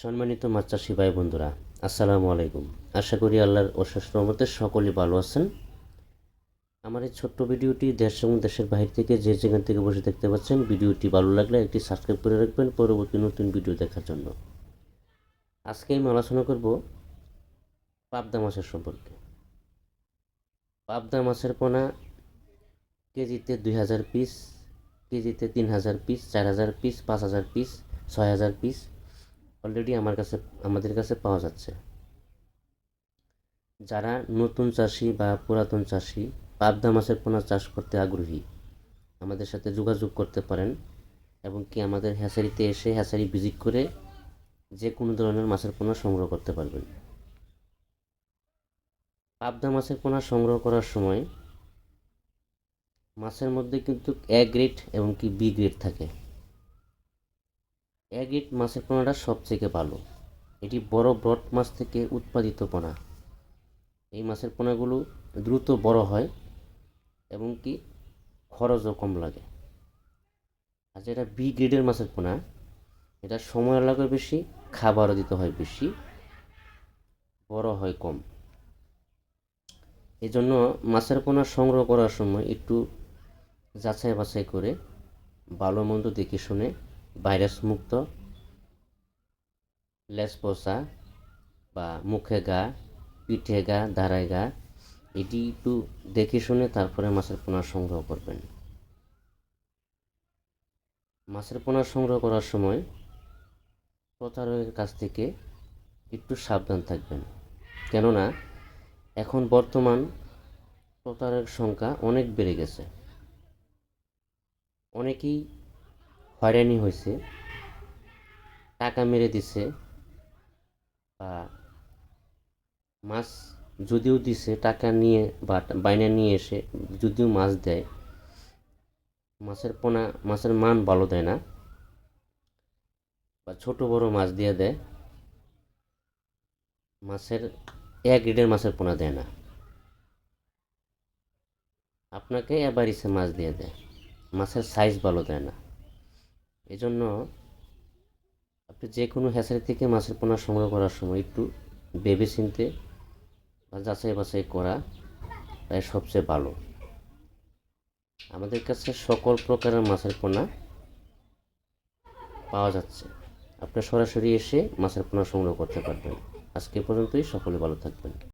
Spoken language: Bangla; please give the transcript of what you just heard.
সম্মানিত মাছ ভাই বন্ধুরা, আসসালামু আলাইকুম। আশা করি আল্লাহর অশেষ রহমতে সকলেই ভালো আছেন। আমার এই ছোট্ট ভিডিওটি দেশ এবং দেশের বাইরে থেকে যে যেখান থেকে বসে দেখতে পাচ্ছেন, ভিডিওটি ভালো লাগলে একটি সাবস্ক্রাইব করে রাখবেন পরবর্তী নতুন ভিডিও দেখার জন্য। আজকে আমি আলোচনা করব পাবদা মাছের সম্পর্কে। পাবদা মাছের পোনা কেজিতে দুই হাজার পিস, কেজিতে তিন হাজার পিস, চার হাজার পিস, পাঁচ হাজার পিস, ছয় হাজার পিস অলরেডি আমার কাছে, আমাদের কাছে পাওয়া যাচ্ছে। যারা নতুন চাষি বা পুরাতন চাষি, পাবদা মাছের পোনা চাষ করতে আগ্রহী, আমাদের সাথে যোগাযোগ করতে পারেন এবং কি আমাদের হ্যাচারিতে এসে হ্যাচারি ভিজিট করে যে কোনো ধরনের মাছের পোনা সংগ্রহ করতে পারবেন। পাবদা মাছের পোনা সংগ্রহ করার সময় মাছের মধ্যে কিন্তু এ গ্রেড এবং কি বি গ্রেড থাকে। গ্রেড মাছের পোনাটা সবথেকে ভালো। এটি বড় ব্রড মাছ থেকে উৎপাদিত পোনা। এই মাছের পোনাগুলো দ্রুত বড় হয় এবং কি খরচও কম লাগে। আর যেটা বি গ্রেডের মাছের পোনা। এটা সময় লাগে বেশি, খাবারও দিতে হয় বেশি, বড় হয় কম। এই জন্য মাছের পোনা সংগ্রহ করার সময় একটু যাচাই বাছাই করে, ভালো মন্দ দেখে শুনে ভাইরাস মুক্ত লেস পচা বা মুখে গা, পিঠে গা, দাঁড়ায় গা, এটি একটু দেখে শুনে তারপরে মাছের পোনা সংগ্রহ করবেন। মাছের পোনা সংগ্রহ করার সময় প্রতারকের কাছ থেকে একটু সাবধান থাকবেন। কেননা, এখন বর্তমান প্রতারক সংখ্যা অনেক বেড়ে গেছে। অনেকেই হয়রানি হয়েছে, টাকা মেরে দিছে বা মাছ যদিও দিছে, টাকা নিয়ে বা বাইনা নিয়ে এসে যদিও মাছ দেয়, মাছের পোনা, মাছের মান ভালো দেয় না বা ছোট বড় মাছ দিয়ে দেয়, মাছের এক গ্রেডের মাছের পোনা দেয় না। আপনাকে এবারিসে মাছ দিয়ে দেয়, মাছের সাইজ ভালো দেয় না। এই জন্য আপনি যে কোনো হ্যাচারি থেকে মাছের পোনা সংগ্রহ করার সময় একটু ভেবে চিনতে বা যাচাই বাছাই করা তাই সবচেয়ে ভালো। আমাদের কাছে সকল প্রকারের মাছের পোনা পাওয়া যাচ্ছে। আপনি সরাসরি এসে মাছের পোনা সংগ্রহ করতে পারবেন। আজকে পর্যন্তই, সকলে ভালো থাকবেন।